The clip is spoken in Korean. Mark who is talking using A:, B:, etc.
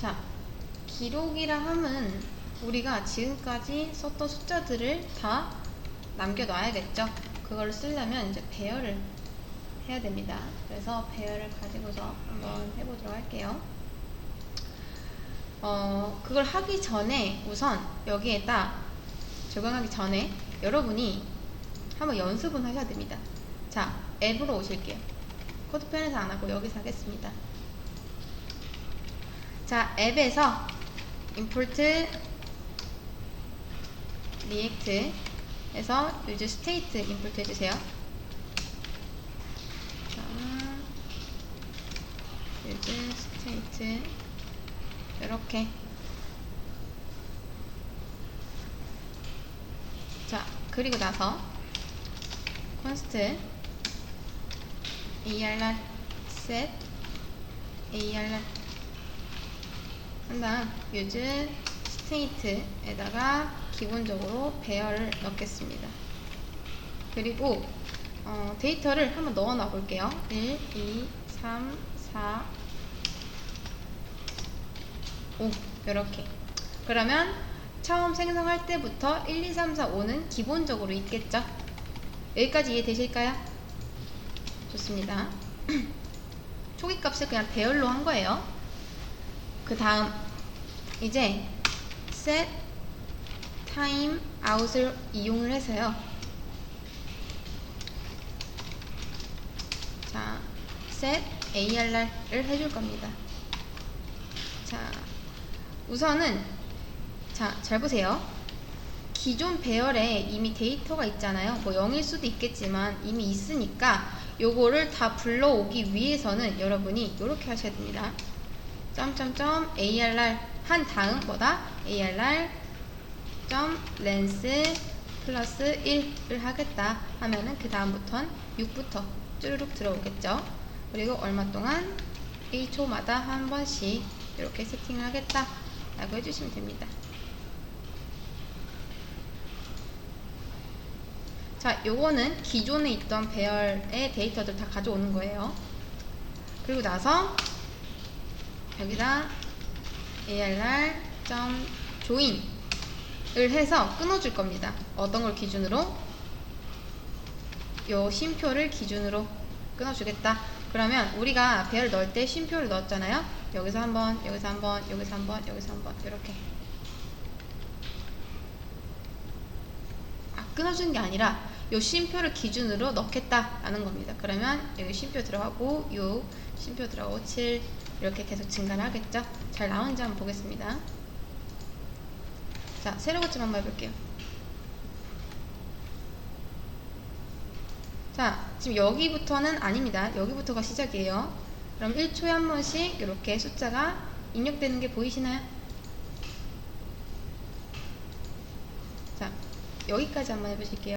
A: 자, 기록이라 함은 우리가 지금까지 썼던 숫자들을 다 남겨놔야겠죠. 그걸 쓰려면 이제 배열을 해야 됩니다. 그래서 배열을 가지고서 한번 해보도록 할게요. 어, 그걸 하기 전에 우선 여기에다 적용하기 전에 여러분이 한번 연습은 하셔야 됩니다. 자, 앱으로 오실게요. 코드펜에서 안 하고 여기서 하겠습니다. 자, 앱에서 import react 에서 use state import 해주세요. 자, use state 이렇게 자, 그리고 나서 const arr set arr 한 다음 use state에다가 기본적으로 배열을 넣겠습니다. 그리고 어, 데이터를 한번 넣어 놔 볼게요. 1, 2, 3, 4, 5 이렇게 그러면 처음 생성할 때부터 1, 2, 3, 4, 5는 기본적으로 있겠죠? 여기까지 이해되실까요? 좋습니다. 초기 값을 그냥 배열로 한 거예요. 그 다음 이제 set time out을 이용을 해서요. 자, set arr를 해줄 겁니다. 자, 우선은 자, 잘 보세요. 기존 배열에 이미 데이터가 있잖아요. 뭐 0일 수도 있겠지만 이미 있으니까 요거를 다 불러오기 위해서는 여러분이 이렇게 하셔야 됩니다. 점점점 arr 한 다음 뭐다? arr 점 length 플러스 1을 하겠다 하면은 그 다음부턴 6부터 쭈르륵 들어오겠죠. 그리고 얼마 동안 1초마다 한 번씩 이렇게 세팅을 하겠다 라고 해주시면 됩니다. 자, 요거는 기존에 있던 배열의 데이터들 다 가져오는 거예요. 그리고 나서 여기다 arr.join을 해서 끊어줄 겁니다. 어떤 걸 기준으로? 요 쉼표를 기준으로 끊어주겠다. 그러면 우리가 배열 넣을 때 쉼표를 넣었잖아요. 여기서 한 번, 여기서 한 번, 여기서 한 번, 여기서 한 번, 이렇게. 아, 끊어주는 게 아니라 요 쉼표를 기준으로 넣겠다라는 겁니다. 그러면 여기 쉼표 들어가고 요 쉼표 들어가고 7 이렇게 계속 증가를 하겠죠. 잘 나오는지 한번 보겠습니다. 자, 세로 고침 한번 해볼게요. 자, 지금 여기부터는 아닙니다. 여기부터가 시작이에요. 그럼 1초에 한 번씩 이렇게 숫자가 입력되는 게 보이시나요? 자, 여기까지 한번 해보실게요.